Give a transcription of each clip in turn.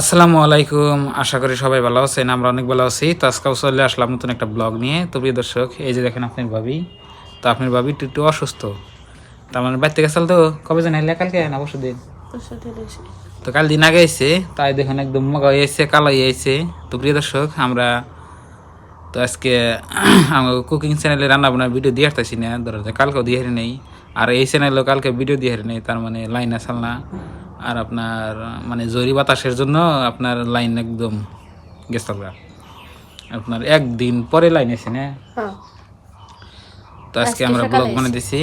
আসসালামু আলাইকুম। আশা করি সবাই ভালো আছেন আমরা অনেক ভালো আছি। তো আজকেও চলে আসলাম নতুন একটা ব্লগ নিয়ে। তো প্রিয় দর্শক এই যে দেখেন আপনার ভাবি তো আপনার ভাবি একটু একটু অসুস্থ। তার মানে বাড়িতে গেছাল তো কবে জানি এলে? কালকে না পরশু দিন? তো কাল দিন আগে এসে তাই দেখুন একদম মগা হয়ে এসে কালো হয়ে এসে তো প্রিয় দর্শক আমরা তো আজকে আমার কুকিং চ্যানেলে রান্না বান্নার ভিডিও দিয়ে আসতেছি না। ধরো কালকেও দিয়ে হারি নেই। আর এই চ্যানেলেও কালকে ভিডিও দিয়ে হারি নেই তার মানে লাইন আসাল না। আর আপনার মানে জরি বাতাসের জন্য আপনার লাইন একদম গেছে আপনার একদিন পরে লাইন এসে না? তো আজকে আমরা ব্লগ বানিয়ে দিছি।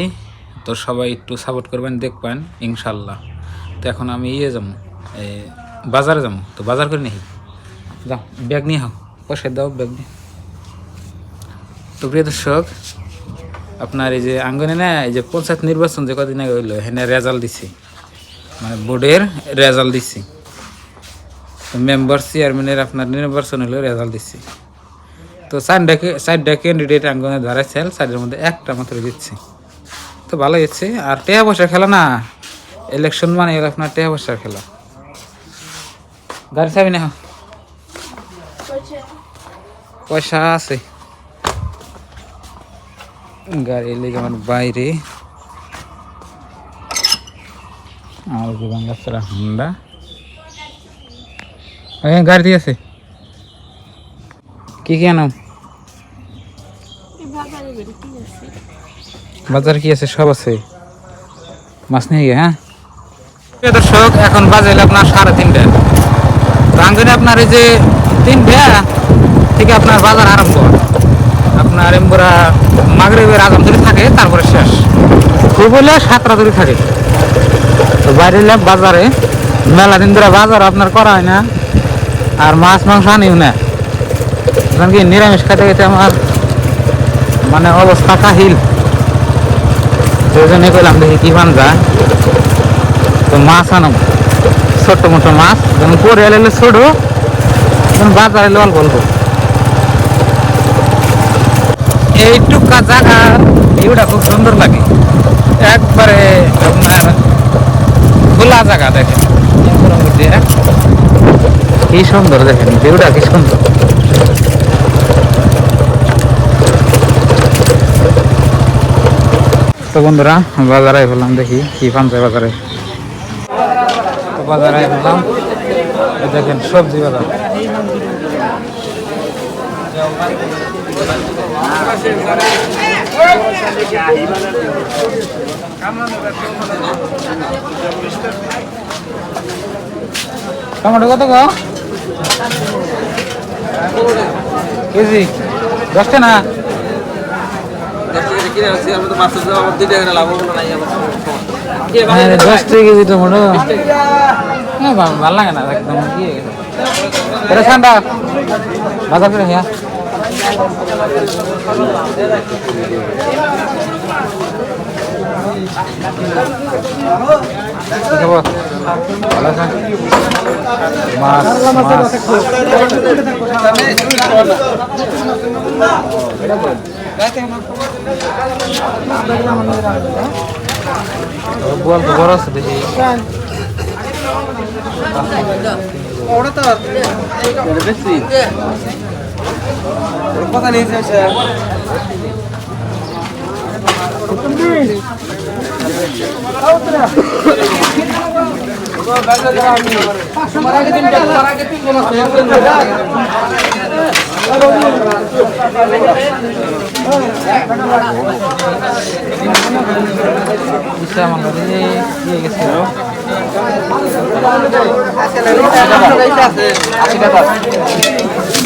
তো সবাই একটু সাপোর্ট করবেন দেখবেন ইনশাল্লাহ তো এখন আমি ইয়ে যাব এই বাজারে যাব। তো বাজার করে নিই। যাও ব্যাগ নিয়ে হও পয়সা দাও ব্যাগ নিয়ে। তো প্রিয় দর্শক আপনার এই যে আঙ্গনে না এই যে পঞ্চায়েত নির্বাচন যে কদিন আগে হইল এখানে রেজাল্ট দিছি। মানে বোর্ডের রেজাল্ট দিছি। তো মেম্বার চেয়ারম্যানের আপনার নির্বাচন হলো রেজাল্ট দিচ্ছি তো চারটা চারটা ক্যান্ডিডেট আঙ্গনে দাঁড়াইছিল চারটার মধ্যে একটা মাত্র দিচ্ছি। তো ভালো হচ্ছে আর টেয়া বসার খেলা না ইলেকশন মানে হলো আপনার টেয়া বসার খেলা। গাড়ি চাবি না পয়সা আছে। গাড়ি লেগে আমার বাইরে। আর বাঙ্গাসরা হুন্ডা হ্যাঁ গাড়ি দিয়ে আছে কি কি আনাম বাজার কি আছে? সব আছে। মাছ নিয়ে গিয়ে হ্যাঁ? দর্শক, এখন বাজে আপনার সাড়ে তিনটে। রাঙ্গনে আপনার এই যে তিনটে, থেকে আপনার বাজার আরম্ভ আপনার এমবুরা মাগরেবের আজাম ধরে থাকে, তারপরে শেষ। খুব হলে সাতটা ধরে থাকে। বাইরে এলে বাজারে, মেলা দিন ধরে বাজার আপনার করা হয় না, আর মাছ মাংস আনিও না। কারণ কি নিরামিষ খাইতে খেতে আমার মানে অবস্থা কাহিল। সেই জন্য কইলাম দেখি কি পান যায়। তো মাছ আনো ছোট্ট মোটো মাছ, যেমন পরে এলে ছোট বাজার এলে অল্প অল্প। এইটুকা জায়গা ভিউটা খুব সুন্দর লাগে। একবারে আপনার খোলা জায়গা দেখেন। কি সুন্দর দেখেন, ভিউটা কি সুন্দর। তো বন্ধুরা, বাজারে বললাম দেখি, কি পান বাজারে। বাজারে বললাম দেখেন সবজি বাজার। টমেটো কত কেজি? দশটা না? হ্যাঁ দশ টাকা কেজি টমেটো। ভালো লাগে না একদম, কি এটা ঠান্ডা। বাজার করে হ্যাঁ বল তো বড় আছে দেখি ইচ্ছা আমার কাছে দিয়ে গেছে আশি টাকা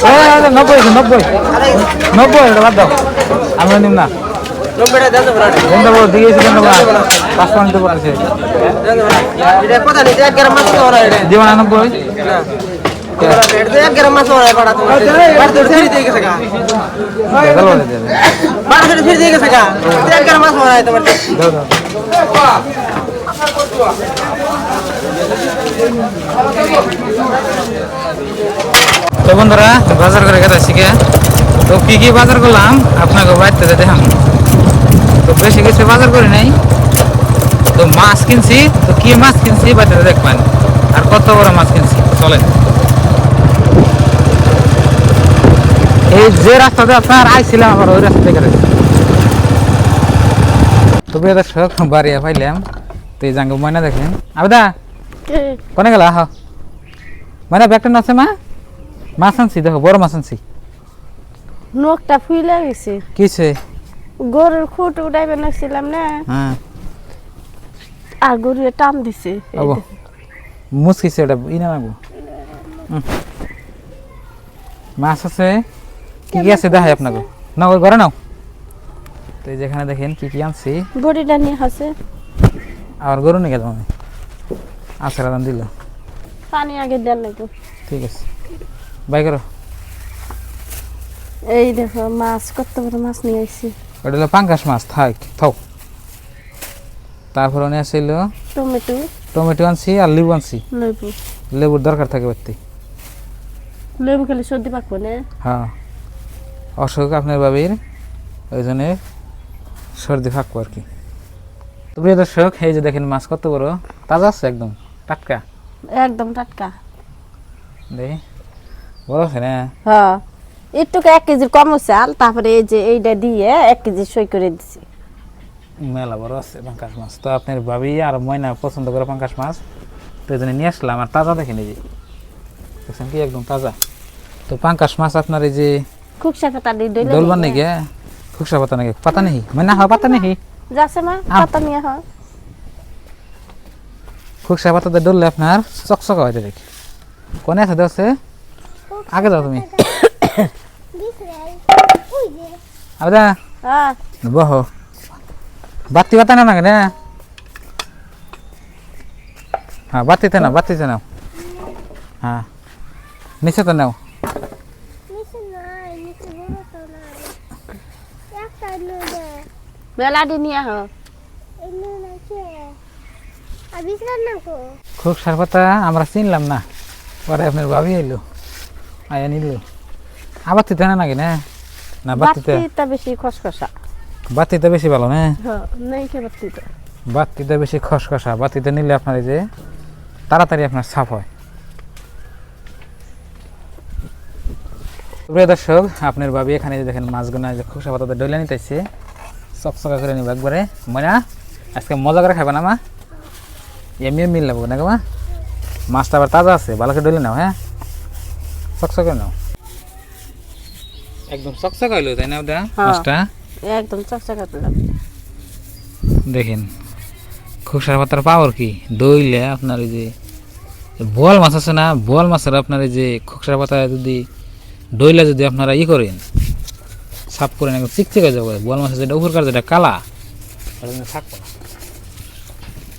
ছোট্টা নব্বই নব্বই নব্বই এটা বাদ দাও আমরা নিম না গেন্দা বড় তো বন্ধুরা বাজার করে গেছে শিখে তো কি কি বাজার করলাম? আপনাকে বাড়িতে দেখাম। তো বেশি কিছু বাজার করি নাই। তো মাছ কিনছি। তো কি মাছ কিনছি বাড়িতে দেখবেন। আর কত বড় মাছ কিনছি? চলেন। এই যে রাস্তাতে আপনার আইছিলাম আবার ওই রাস্তা থেকে তো প্রিয় দর্শক বাড়ি পাইলাম। তো এই জাঙ্গ ময়না দেখেন। আবেদা কোনে গেলা? হ। মানে ব্যাগটা আছে মা? মাছ আনছি দেখো বড় মাছ আনছি নখটা ফুলে গেছে। কিছে? গরুর খুঁট উঠাইবে নাছিলাম না? হ্যাঁ। আর গরু টান দিছে। মুসকিছে ওটা ই না লাগবো হুম। মাছ আছে। কি কি আছে দেখাই আপনাকে। না ওই ঘরে নাও। তো এই যেখানে দেখেন কি কি আনছি। বড়িটা নিয়ে হাসে আর গরু নিয়ে গেলাম আমি। আচ্ছা দিল। পানি আগে দেন নাকি? ঠিক আছে। বাই করো। এই দেখো মাছ কত বড় মাছ নিয়ে আসছি ওটা হলো পাঙ্কাশ মাছ থাক থাও। তারপর নিয়ে আসছিল টমেটো। টমেটো আনছি আর লেবু আনছি। লেবু। লেবুর দরকার থাকে বাড়তি। লেবু খেলে সর্দি পাকবো না? হ্যাঁ। অসুখ আপনার বাবির ওই জন্য সর্দি থাকব আর কি। তো প্রিয় দর্শক এই যে দেখেন মাছ কত বড় তাজা আছে একদম টাটকা। একদম টাটকা। দেখি বড় না? হ্যাঁ। একটু এক কেজির কম চাল তারপরে এই যে এইটা দিয়ে এক কেজি সই করে দিছি। মেলা বড় আছে পাঙ্কাশ মাছ। তো আপনার ভাবি আর ময়না পছন্দ করে পাঙ্কাশ মাছ তো এই জন্য নিয়ে আসলাম। আর তাজা দেখেন এই যে। দেখছেন কি? একদম তাজা। তো পাঙ্কাশ মাছ আপনার এই যে খুব সাথে দিয়ে দোলবার নাকি খুকসা পাতা নাকি? পাতা নেই মানে হ্যাঁ পাতা নেই যাচ্ছে মা পাতা নিয়ে হয় খুকসা পাতাতে ডললে আপনার চকচক হয় দেখি। কোনে আছে দেওয়া আগে যাও তুমি। আবেদা হ্যাঁ। বহ। বাতি বাতা না নাকি না? হ্যাঁ বাতিতে নাও বাতিতে নাও হ্যাঁ নিচে তো নাও। নিচে নাই নিচে তো নাই একটা নদে বেলাটি নিয়ে হয় পাতা আমরা চিনলাম না। পরে আপনার ভাবি এলো আয়া নিল। আবার তিতে না নাকি না? না বাতিতে। বাতিটা বেশি খসখসা। বাতিতে বেশি ভালো না? হ্যাঁ নেই কে বাতিটা? বাতিতে বেশি খসখসা। বাতিতে নিলে আপনার এই যে তাড়াতাড়ি আপনার সাফ হয়। প্রিয় দর্শক আপনার ভাবি এখানে যে দেখেন মাছগুনা যে খোসা পাতাতে ডলে নিতেছে। চকচকা করে নিব একবারে। ময়না আজকে মজা করে খাবে না মা এমনি মিল লাগবে না মা? মাছটা আবার তাজা আছে ভালো করে ডলে নাও হ্যাঁ? চকচক করে নাও। একদম চকচক হইল তাই না ওটা? হ্যাঁ। মাছটা? একদম চকচকা তুলাম দেখেন খোসার পাতার পাওয়ার কি? দইলে আপনার এই যে বোয়াল মাছ আছে না বোয়াল মাছের আপনার এই যে খোকসার পাতা যদি দইলে যদি আপনারা ই করেন সাফ করেন একদম চিকচিক হয়ে যাবে। বোয়াল মাছের যেটা উপরকার যেটা কালা থাকব না।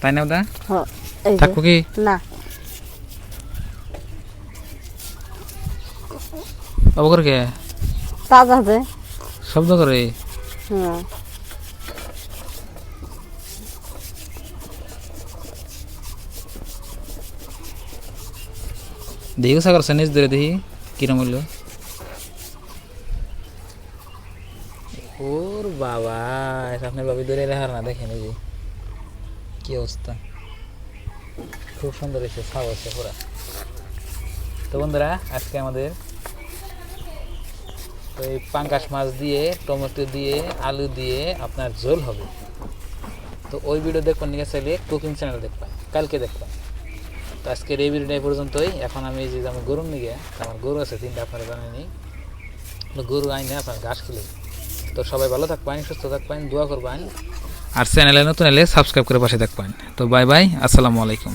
তাই না ওটা হ্যাঁ এই যে থাকব কি না অবকর কে তাজা যে শব্দ করে হ্যাঁ দেখি সাগর নিজ ধরে দেখি কিরম হইল ওর বাবা এটা আপনার বাবি ধরে রাখার না দেখেন এই যে কি অবস্থা? খুব সুন্দর হয়েছে সাব আছে পুরা। তো বন্ধুরা, আজকে আমাদের তো এই পাঙ্কাশ মাছ দিয়ে, টমেটো দিয়ে, আলু দিয়ে আপনার ঝোল হবে। তো ওই ভিডিও দেখবেন, নিয়ে চাইলে কুকিং চ্যানেল দেখবেন, কালকে দেখবেন। তো আজকের এই ভিডিওটা এই পর্যন্তই। এখন আমি যে আমার গরুর নিয়ে আমার গরু আছে, তিনটা আপনারা জানেন গরু আইনে আপনার ঘাস খেলে। তো সবাই ভালো থাকবেন, সুস্থ থাকবেন, দোয়া করবেন। আর চ্যানেলে নতুন এলে সাবস্ক্রাইব করে পাশে থাকবেন। তো বাই বাই আসসালামু আলাইকুম।